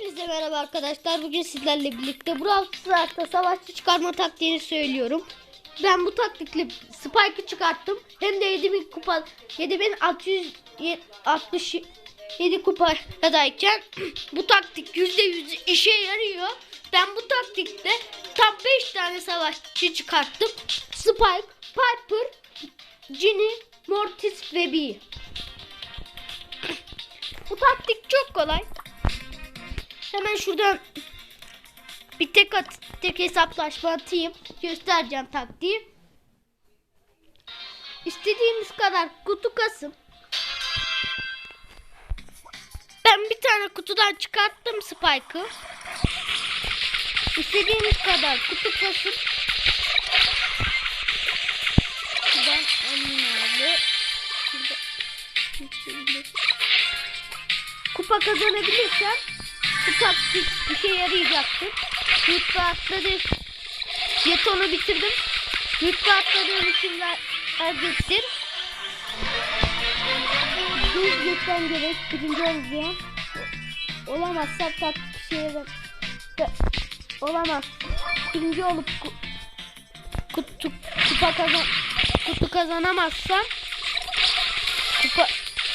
Hepinize merhaba arkadaşlar. Bugün sizlerle birlikte Brawl Stars'ta savaşçı çıkarma taktiğini söylüyorum. Ben bu taktikle Spike'ı çıkarttım. Hem de 7000 kupa 7667 kupadayken bu taktik %100 işe yarıyor. Ben bu taktikte tam 5 tane savaşçı çıkarttım. Spike, Piper, Ginny, Mortis ve Bee. Bu taktik çok kolay. Hemen şuradan bir tek at, tek hesaplaşma atayım. Göstereceğim taktiği. İstediğiniz kadar kutu kasın. Ben bir tane kutudan çıkarttım Spike'ı. İstediğiniz kadar kutu kasın. Şuradan onlarla kupa kazanabilirsem bu taktik işe yarayacaktır. Rütbe atladı. Jetonu bitirdim. Rütbe atladığım için ver- verecektir. Düz geçmem gerek. Birinci olacağım. Olamazsam taktik işe yarar. Olamaz. Birinci olup ku- kutu, kupa kazan kutu kazanamazsam kupa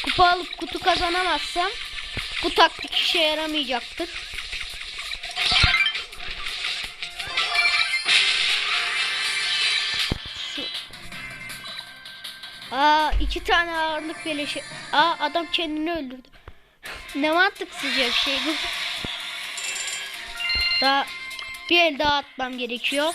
kupa alıp kutu kazanamazsam bu taktik işe yaramayacaktır. Şu- Aa iki tane ağırlık beleşi. Aa adam kendini öldürdü. ne mantıksızca bir şey bu. Daha bir el daha atmam gerekiyor.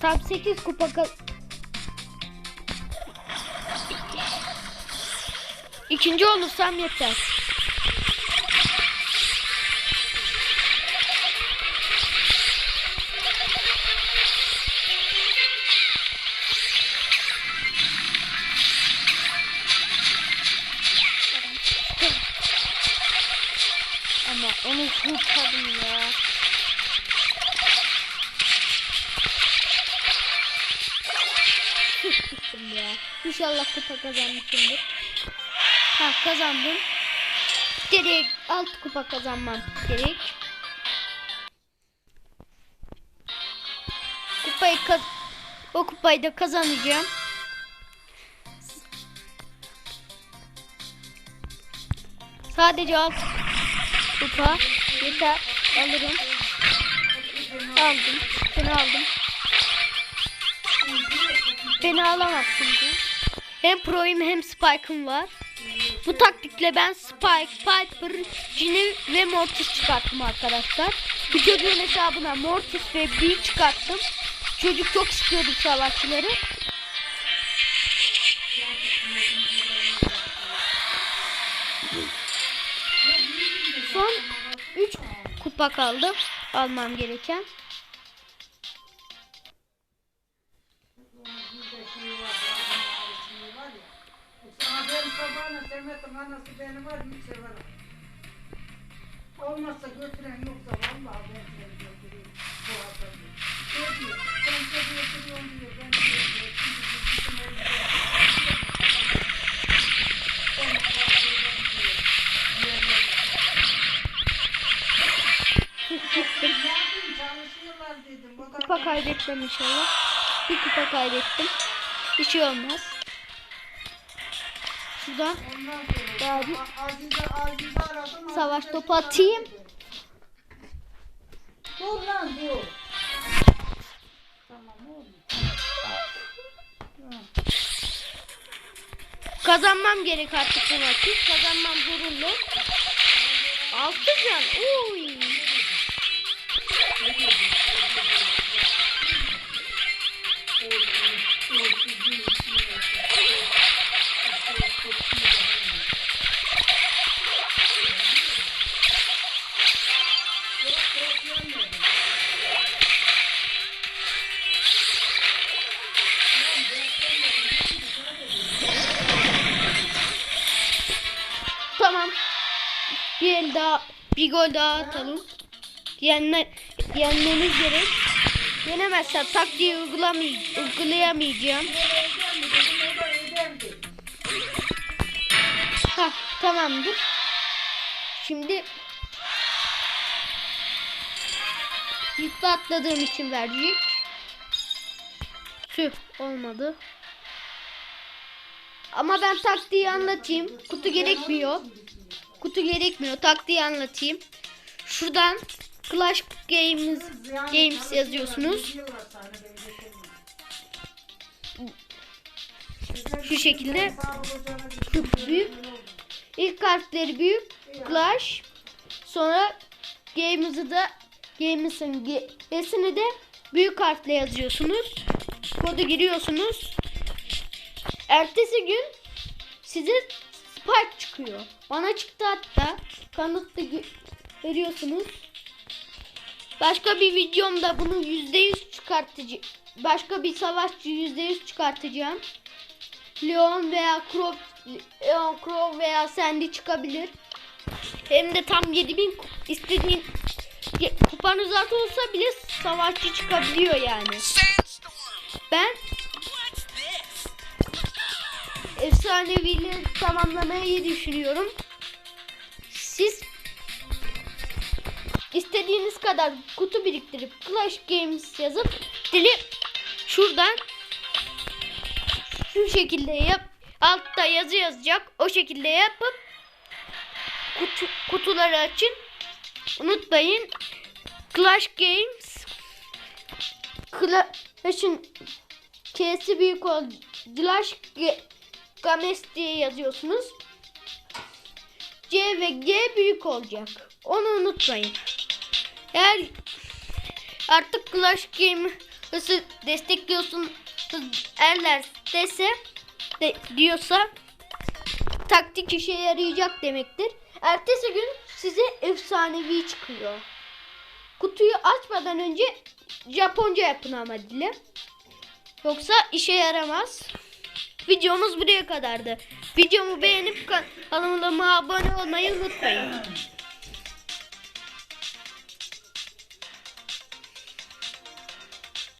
Tam 8 kupa ka- İkinci olursam yeter. Ama onu kurtardım ya. Ya. İnşallah kupa kazanmışımdır. Ha kazandım. Direkt alt kupa kazanmam gerek. Kupayı kaz o kupayı da kazanacağım. Sadece alt kupa yeter. Alırım. Aldım. Seni aldım. Beni alamazsın diyor. Hem pro'yum hem spike'ım var. Bu taktikle ben Spike, Piper, Ginny ve Mortis çıkarttım arkadaşlar. Bu çocuğun hesabına Mortis ve Bee çıkarttım. Çocuk çok istiyordu savaşçıları. Son 3 kupa kaldı almam gereken. Benim anası beni var mı severim. Olmazsa götüren yoksa vallahi ben seni götüreyim. Bu adam. Ne diyor? Sen seni götürüyorsun diyor. Ben diyor. Şimdi bizim evde. Ben bırakıyorum diyor. Yerler. Ne yapayım çalışıyorlar dedim. O da Kupa kaybetmem inşallah. Bir kupa kaybettim. Bir şey olmaz. Sonra Daha bir- savaş topu atayım. Dur lan dur. Tamam oğlum. Kazanmam gerek artık bu maçı. Kazanmam zorunlu. Altı can. Uy. Bir gol daha atalım. Diyenler yenmeniz gerek. Yenemezsen taktiği uygulayamayacağım. Ha tamamdır. Şimdi yükle atladığım için verecek. Tüh olmadı. Ama ben taktiği anlatayım. Kutu gerekmiyor. Kutu gerekmiyor. Taktiği anlatayım. Şuradan Clash Games Games yazıyorsunuz. Şu şekilde büyük. İlk harfleri büyük. Clash. Sonra Games'ı da Games'ın G'sini de büyük harfle yazıyorsunuz. Kodu giriyorsunuz. Ertesi gün size Spike çıkıyor. Bana çıktı hatta. Kanıtlı veriyorsunuz. Başka bir videomda bunu %100 çıkartıcı başka bir savaşçı %100 çıkartacağım. Leon veya Crow, Leon Crow veya Sandy çıkabilir. Hem de tam 7000 ku- istediğin kupanız az olsa bile savaşçı çıkabiliyor yani. Ben? Efsanevileri tamamlamayı düşünüyorum. Siz istediğiniz kadar kutu biriktirip Clash Games yazıp dili şuradan şu şekilde yap altta yazı yazacak o şekilde yapıp kutu, kutuları açın unutmayın Clash Games Clash'ın K'si büyük ol Clash Ge- Games diye yazıyorsunuz C ve G büyük olacak onu unutmayın eğer artık Clash Games'ı destekliyorsun erler dese de, diyorsa taktik işe yarayacak demektir. Ertesi gün size efsanevi çıkıyor. Kutuyu açmadan önce Japonca yapın ama dile. Yoksa işe yaramaz. Videomuz buraya kadardı. Videomu beğenip kanalıma abone olmayı unutmayın.